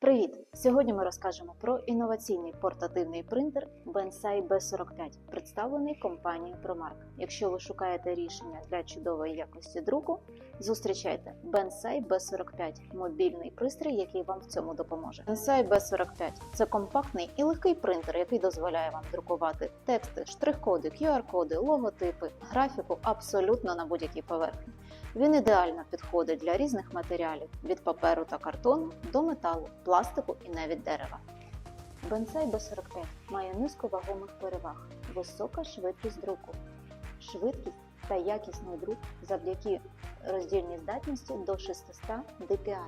Привіт! Сьогодні ми розкажемо про інноваційний портативний принтер Bensai B45, представлений компанією ProMark. Якщо ви шукаєте рішення для чудової якості друку, зустрічайте Bensai B45 – мобільний пристрій, який вам в цьому допоможе. Bensai B45 – це компактний і легкий принтер, який дозволяє вам друкувати тексти, штрих-коди, QR-коди, логотипи, графіку абсолютно на будь-якій поверхні. Він ідеально підходить для різних матеріалів від паперу та картону до металу, пластику і навіть дерева. Bensai B45 має низку вагомих переваг, висока швидкість друку, швидкість та якісний друк завдяки роздільній здатності до 600 dpi.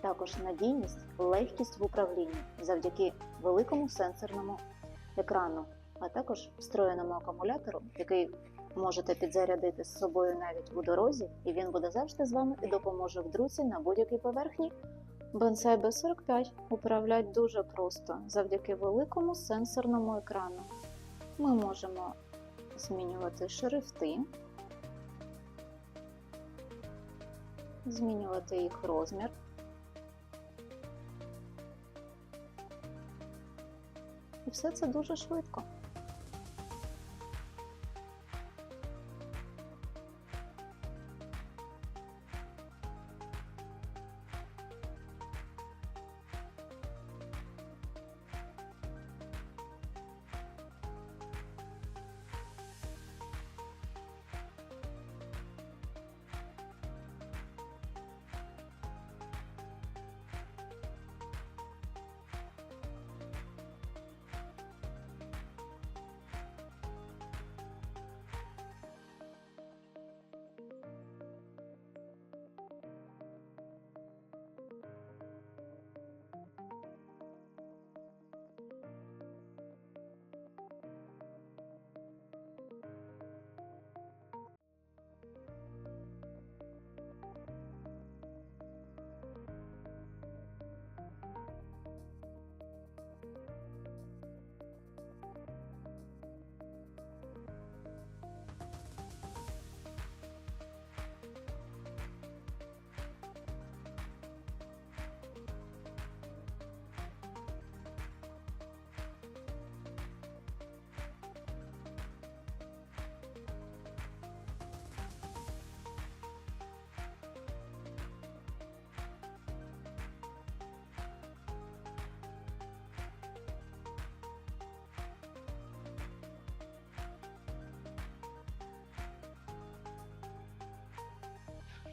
Також надійність, легкість в управлінні завдяки великому сенсорному екрану, а також встроєному акумулятору, який можете підзарядити з собою навіть у дорозі, і він буде завжди з вами і допоможе в друці на будь-якій поверхні. Bonsai B45 управлять дуже просто завдяки великому сенсорному екрану. Ми можемо змінювати шрифти, змінювати їх розмір. І все це дуже швидко.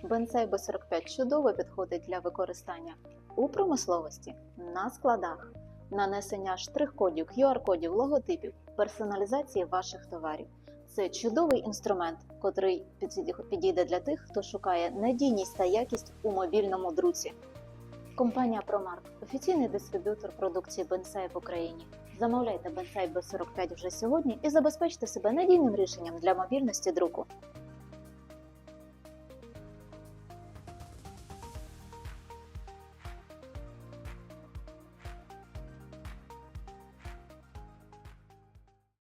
Bonsai B45 чудово підходить для використання у промисловості, на складах, нанесення штрих-кодів, QR-кодів, логотипів, персоналізації ваших товарів. Це чудовий інструмент, котрий підійде для тих, хто шукає надійність та якість у мобільному друці. Компанія ProMark – офіційний дистриб'ютор продукції Bonsai в Україні. Замовляйте Bonsai B45 вже сьогодні і забезпечте себе надійним рішенням для мобільності друку.